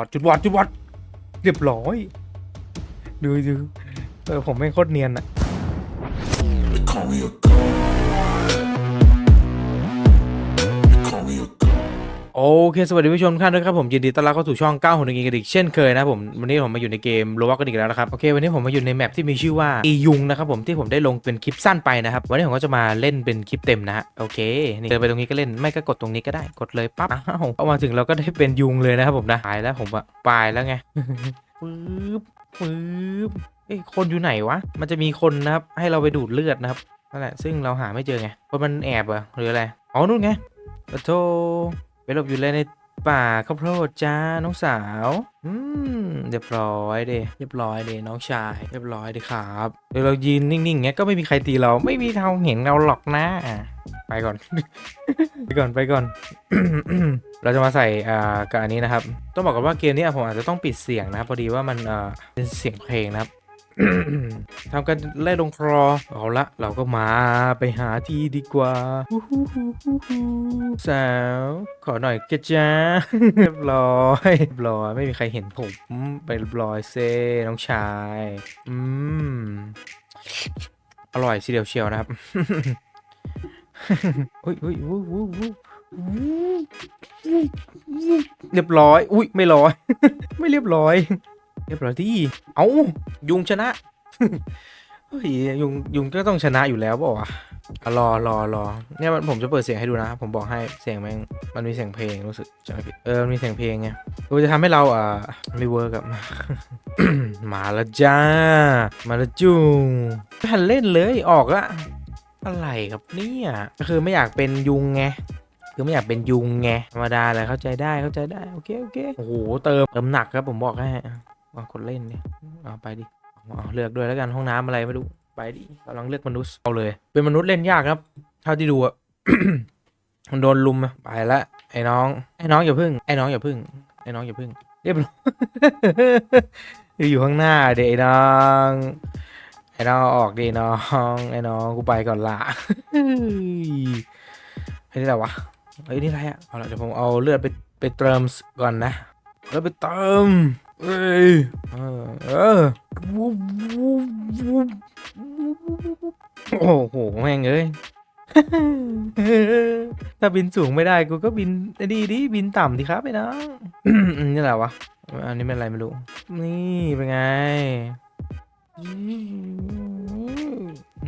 ัดจุดวัดจุดวัดเรียบร้อย ดูดูเออผมไม่โคตรเนียนอะ โอเค สวัสดีผู้ชมทุกท่านด้วยครับผมยินดีต้อนรับเข้าสู่ช่อง9หนกินกันอีกเช่นเคยนะผมวันนี้ผมมาอยู่ในเกมโรบอทกันอีกแล้วนะครับโอเควันนี้ผมมาอยู่ในแมปที่มีชื่อว่าอียุงนะครับผมที่ผมได้ลงเป็นคลิปสั้นไปนะครับวันนี้ผมก็จะมาเล่นเป็นคลิปเต็มนะฮะโอเคนี่เดินไปตรงนี้ก็เล่นไม่ก็กดตรงนี้ก็ได้กดเลยปั๊บอ้าวพอมาถึงเราก็ได้เป็นยุงเลยนะครับผมนะตายแล้วผมอะปายแล้วไงปึ๊บปึ๊บเอ้คนอยู่ไหนวะมันจะมีคนนะครับให้เราไปดูดเลือดนะครับนั่นแหละซึ่งเราหาไม่เจอไงเพราะมันแอบเหรอหรืออะไรอ๋อนู่นไงโท ไปหลบอยู่เลยในป่าข้าวโพดจ้าน้องสาว อืมเรียบร้อยเดเรียบร้อยเดน้องชาย เรียบร้อยเดครับเดี๋ยวเรายืนนิ่งๆเงี้ยก็ไม่มีใครตีเราไม่มีทางเห็นเราหรอกนะอะไปก่อน ไปก่อนไปก่อน เราจะมาใส่อ่ากับอันนี้นะครับ ต้องบอกกันว่าเกมนี้ผมอาจจะต้องปิดเสียงนะครับพอดีว่ามันอ่าเป็นเสียงเพลงนะครับ ทำกันไล่ลงครอเอาละเราก็มาไปหาที่ดีกว่าฮู้ฮู้ฮู้ฮู้ฮู้สาวขอหน่อยกะจ้าเรียบร้อยเรียบร้อยไม่มีใครเห็นผมไปเรียบร้อยเซ่น้องชาย อืม อร่อยสิเดียวเชียวนะครับอุ้ยอุ้ยอุ้ยอุ้ยอุ้ยเรียบร้อย อุ้ยไม่ร้อย ไม่เรียบร้อย เรียบร้อยที่เอายุงชนะเฮ้ยยุงยุงก็ต้องชนะอยู่แล้วเปล่าวะอะรอรอรอเนี่ยมันผมจะเปิดเสียงให้ดูนะ ผมบอกให้เสียงแม่งมันมีเสียงเพลงรู้สึกใช่ไหมพี่เออมันมีเสียงเพลงไงมันจะทำให้เราอ่ารีเวิร์กับมาล้วจ้า มาล้วจุงไม่ทันเล่นเลยออกละอะไรครับเนี่ยก็คือไม่อยากเป็นยุงไงคือไม่อยากเป็นยุงไงธรรมดาเลยเข้าใจได้เข้าใจได้โอเคโอเคโอ้โหเติมเติมหนักครับผมบอกให้ เอาคนเล่นเนี่ยเอาไปดิเอาเลือกด้วยแล้วกันห้องน้ำอะไรไม่รู้ไปดิกำลังเลือกมนุษย์เอาเลย เป็นมนุษย์เล่นยากครับเท่าที่ดูอะมันโดนลุมอะไปละไอ้น้องไอ้น้องอย่าพึ่งไอ้น้องอย่าพึ่งไอ้น้องอย่าพึ่งเรียบร้อยอยู่ข้างหน้าเดี๋ยวไอ้น้องไอ้น้องออกดิน้องไอ้น้องกูไปก่อนละไอ้นี่อะไรวะเฮ้นี่อะไรอะเอาละเดี๋ยวผมเอาเลือดไปไปเติมก่อนนะเลือดไปเติม เอ้ยเออโอ้โหแม่งเอ้ยถ้าบินสูงไม่ได้กูก็บินดีดีบินต่ำดีครับไอ้น้องอืมนี่แหละวะอันนี้เป็นอะไรไม่รู้ นี่เป็นไง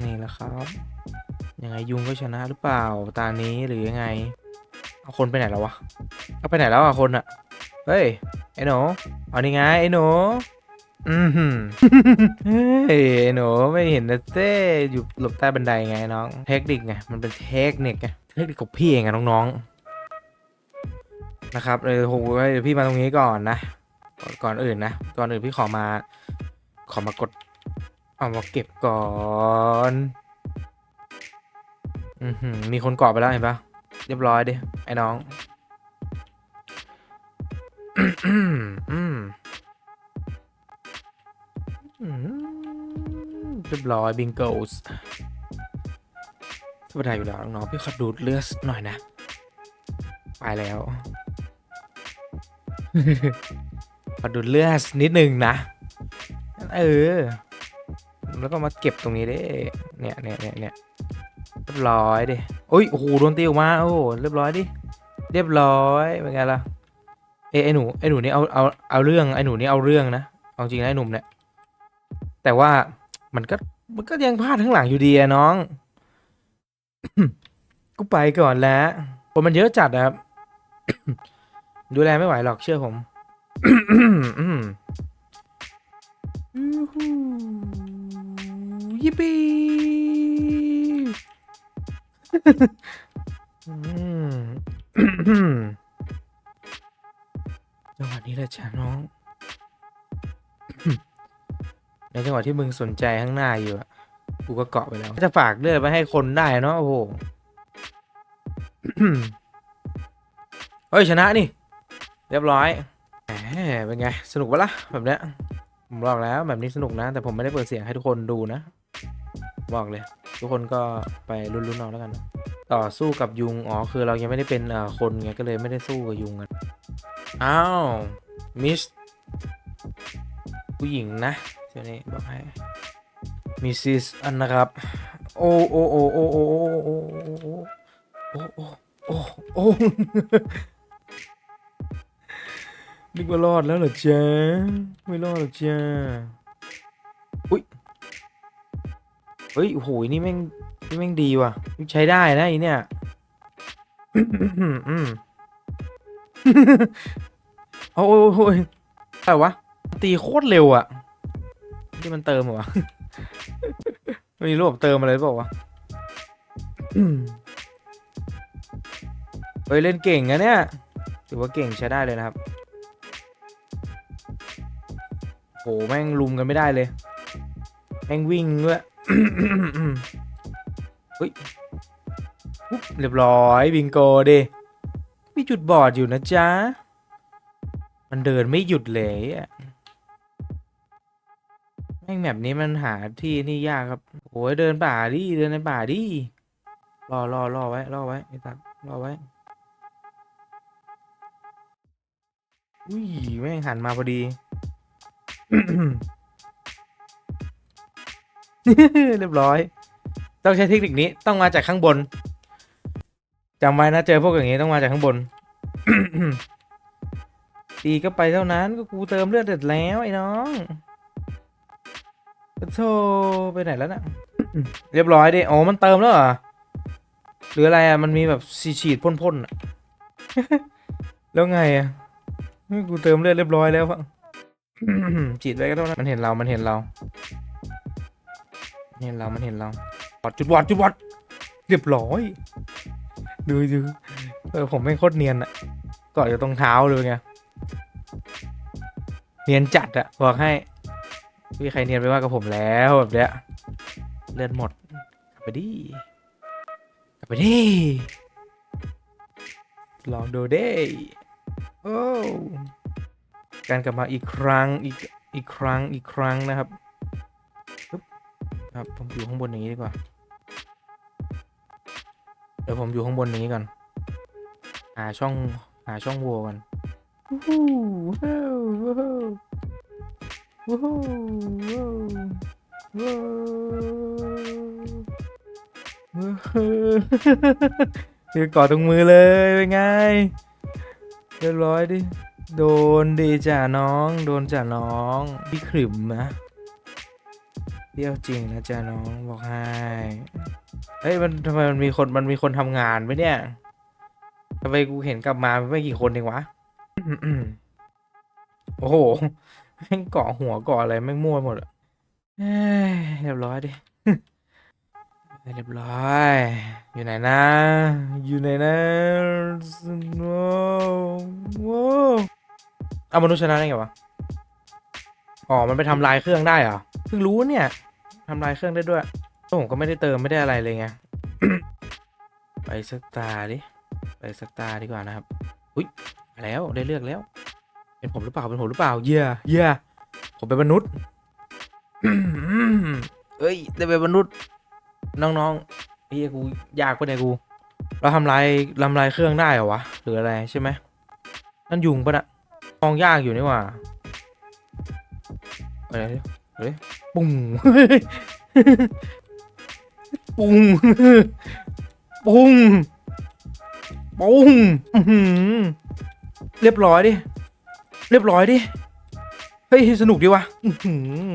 นี่แหละครับยังไงยุงก็ชนะหรือเปล่าตานี้หรือยังไงเอาคนไปไหนแล้ววะเอาไปไหนแล้วอะคนอะเฮ้ย ไอ้หนูเอานี่ไงไอ้หนูอืมเฮ้ยไอ้หนูไม่เห็นนะเต้อยู่หลบใต้บันไดไงน้อง เทคนิคไงมันเป็นเทคนิคไงเทคนิคของพี่เองอะน้องๆนะครับเลยโหเดี๋ยวพี่มาตรงนี้ก่อนนะ ก่อนอื่นนะก่อนอื่นพี่ขอมา ขอมากดเอามาเก็บก่อนอือหือมีคนเกาะไปแล้วเห็นปะเรียบร้อยดิไอ้น้อง อืมอืมเรียบร้อยบิงโกสธรรมดาอยู่แล้วน้องๆพี่ขอดูดเลือดหน่อยนะ ไปแล้วขอดูดเลือดนิดนึงนะ เออ แล้วก็มาเก็บตรงนี้ได้เนี่ยเนี่ยเนี่ยเนี่ยเรียบร้อยดิโอ้ยโอ้โหโดนตีออกมา โอ้เรียบร้อยดิ เรียบร้อยเป็นไงล่ะ เอ้ยไอหนูไอหนูนี่เอาเอาเอาเรื่องไอหนูนี่เอาเรื่องนะเอาจริงนะไอหนุ่มเนี่ยแต่ว่ามันก็มันก็ยังพลาดทั้งหลังอยู่ดีอะน้อง กูไปก่อนแล้วคนมันเยอะจัดอะครับ ดูแลไม่ไหวหรอกเชื่อผมยิปปี้อืม จังหวะนี้แหละจ้ะน้อง ในจังหวะที่มึงสนใจข้างหน้าอยู่อะกูก็เกาะไปแล้ว จะฝากเลือดไปให้คนได้เนาะโอ้โหเฮ้ยชนะนี่ เรียบร้อยแหมเป็นไง สนุกปะล่ะแบบเนี้ยผมบอกแล้วแบบนี้สนุกนะ แต่ผมไม่ได้เปิดเสียงให้ทุกคนดูนะ บอกเลย ทุกคนก็ไปลุ้นๆเอาแล้วกัน ต่อสู้กับยุง อ๋อ คือเรายังไม่ได้เป็นคนไงก็เลยไม่ได้สู้กับยุงกัน อ้าว มิส ผู้หญิงนะเดี๋ยวนี้บอกให้ มิสซิส อันนะครับ โอ้โอ้โอ้โอ้โอ้โอ้โอ้โอ้โอ้โอ้นึกว่ารอดแล้วเหรอจ๊ะไม่รอดหรอกจ้าอุ้ย เฮ้ยโอ้โหนี่แม่งนี่แม่งดีว่ะ ใช้ได้นะไอเนี่ย อืม โอ้ยโอ้ยอะไรวะ ตีโคตรเร็วอะที่มันเติมเหรอวะมันมีระบบเติมอะไรหรือเปล่าวะเฮ้ยเล่นเก่งนะเนี่ย ถือว่าเก่งใช้ได้เลยนะครับ โหแม่งลุมกันไม่ได้เลย แม่งวิ่งด้วยเฮ้ย เรียบร้อยบิงโกดิ มีจุดบอดอยู่นะจ๊ะ มันเดินไม่หยุดเลยอะแม่งแบบนี้มันหาที่นี่ยากครับโอ้ยเดินป่าดิเดินในป่าดิรอรอรอไว้รอไว้ไอ้ตัดรอไว้ อุ้ยแม่งหันมาพอดีเรียบร้อย ต้องใช้เทคนิคนี้ต้องมาจากข้างบน จำไว้นะเจอพวกอย่างนี้ต้องมาจากข้างบน ตีก็ไปเท่านั้นก็กูเติมเลือดเสร็จแล้วไอ้น้องโธ่ไปไหนแล้วนะ่ะเรียบร้อยดิโอ๋อมันเติมแล้วเหรอหรืออะไรอะมันมีแบบสีฉีดพ่นๆอะแล้วไงอะกูเติมเลือดเรียบร้อยแล้วอะฉีดไว้ก็เท่านั้นมันเห็นเรา มันเห็นเรามันเห็นเรา มันเห็นเราวัดจุดวัดจุดวัดเรียบร้อย ดูดูเออผมไม่โคตรเนียนอะเกาะอยู่ตรงเท้าเลยไงเนียนจัดอะบอกให้พี่ใครเนียนไปว่ากับผมแล้วแบบเนี้ยเลือดหมดกลับไปดิกลับไปดิลองดูเด้โอ้การกลับมาอีกครั้งอีกอีกครั้งอีกครั้งนะครับปึ๊บครับผมอยู่ข้างบนอย่างนี้ดีกว่า ดี๋ยวผมอยู่ข้างบนนี้ก่อน หาช่องหาช่องโหว่ก่อนวู้ฮู้ว้าวว้าวว้าวว้าวว้าวว้าวเดี๋ยวกอดตรงมือเลยเป็นไงเรียบร้อยดิ โดนดีจ่าน้อง โดนจ่าน้องพี่ขรึมนะเรียวจริงนะจ่าน้องบอกให้ เฮ้ยมันทำไมมันมีคนมันมีคนทำงานไหมเนี่ยทำไมกูเห็นกลับมาไม่กี่คนเองวะโอ้โหแม่งเกาะหัวเกาะอะไรแม่งมั่วหมดอะเรียบร้อยดิเรียบร้อย อยู่ไหนนะ อยู่ไหนนะว้าวว้เอามนุษย์ชนะได้ไงวะ อ๋อ มันไปทำลายเครื่องได้เหรอ เพิ่งรู้เนี่ยทำลายเครื่องได้ด้วย ผมก็ไม่ได้เติมไม่ได้อะไรเลยไง ไปสตาร์ดิ ไปสตาร์ดีกว่านะครับ อุ้ยแล้วได้เลือกแล้ว เป็นผมหรือเปล่า เป็นผมหรือเปล่า เยี่ยเยี่ยผมเป็นมนุษย์เอ้ยได้เป็นมนุษย์ น้องๆเฮียกูยากปะเนี่ยกู เราทำลายทำลายเครื่องได้เหรอวะ หรืออะไรใช่ไหมนั่นยุงปะนะมองยากอยู่นี่หว่าอะไรเฮ้ยปุ้ง ปุ้งปุ้งปุ้งเรียบร้อยดิ เรียบร้อยดิ เฮ้ย สนุกดีวะอือหือ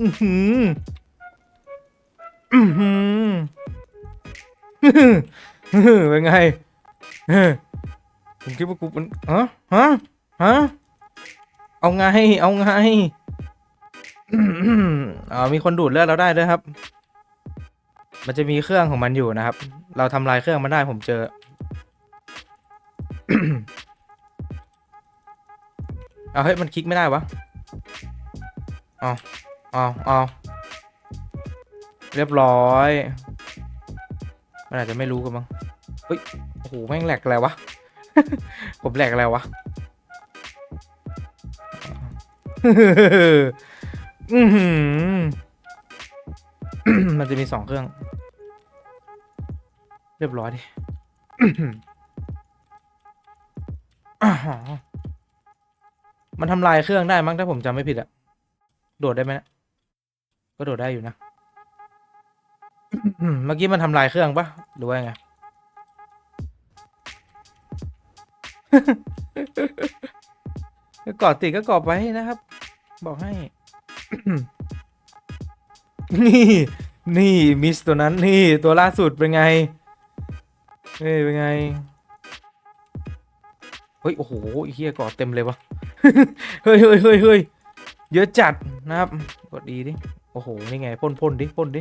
อือหืออือหือเป็นไงผมคิดว่ากูมันฮะฮะฮะเอาไง เอาไงอืมอ๋อมีคนดูดเลือดเราได้ด้วยครับ มันจะมีเครื่องของมันอยู่นะครับ เราทำลายเครื่องมันได้ผมเจอ เอาเฮ้ยมันคลิกไม่ได้วะเอาเอาเอาเรียบร้อย มันอาจจะไม่รู้กันมั้งเฮ้ย โอ้โห แม่งแหลกอะไรวะ ผมแหลกอะไรวะมันจะมีสองเครื่อง เรียบร้อยดิมันทำลายเครื่องได้มั้งถ้าผมจำไม่ผิดอะโดดได้ไหมนะก็โดดได้อยู่นะ เมื่อกี้มันทำลายเครื่องปะหรือว่าไงก็กอดติดก็กอดไปนะครับ บอกให้ นี่ นี่มิสตัวนั้น นี่ ตัวล่าสุดเป็นไง เฮ้ยเป็นไง เฮ้ย โอ้โหไอ้เฮียกอเต็มเลยวะ เฮ้ยเฮ้ยเฮ้ยเฮ้ยเยอะจัดนะครับ กดดีดิ โอ้โห นี่ไงพ่นพ่นดิพ่นดิ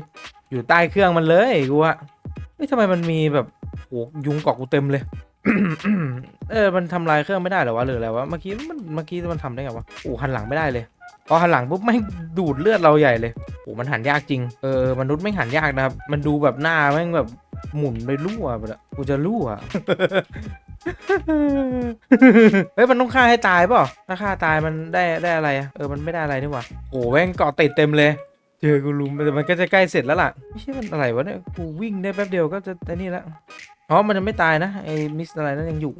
อยู่ใต้เครื่องมันเลยกูอะเฮ้ยทำไมมันมีแบบโหยุงเกาะกูเต็มเลย เออ มันทำลายเครื่องไม่ได้หรอวะหรืออะไรวะ เมื่อกี้มันเมื่อกี้มันทำได้ไงวะโอ้หันหลังไม่ได้เลยพอหันหลังปุ๊บไม่ดูดเลือดเราใหญ่เลยโอ้มันหันยากจริง เออ มนุษย์ไม่หันยากนะครับ มันดูแบบหน้าแม่งแบบ หมุนไปรั่วไปละกูจะรั่ว เฮ้ย มันต้องฆ่าให้ตายเปล่าถ้าฆ่าตายมันได้ได้อะไรอะเออ มันไม่ได้อะไรนี่หว่าโอ้แม่งเกาะติดเต็มเลย เจอกูลุมแต่มันก็จะใกล้เสร็จแล้วล่ะ ไม่ใช่มันอะไรวะเนี่ย กูวิ่งได้แป๊บเดียวก็จะไอ้นี่ละ อ๋อ มันจะไม่ตายนะ ไอ้มิสอะไรนั่นยังอยู่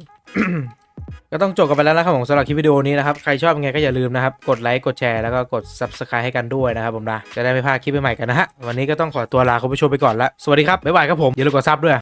ก็ต้องจบกันไปแล้วนะครับผมสำหรับคลิปวิดีโอนี้นะครับ ใครชอบยังไงก็อย่าลืมนะครับ กดไลค์กดแชร์แล้วก็กด subscribe ให้กันด้วยนะครับผมนะ จะได้ไม่พลาดคลิปใหม่ๆกันนะฮะวันนี้ก็ต้องขอตัวลาคุณผู้ชมไปก่อนละสวัสดีครับบ๊ายบายครับผมอย่าลืมกดซับด้วย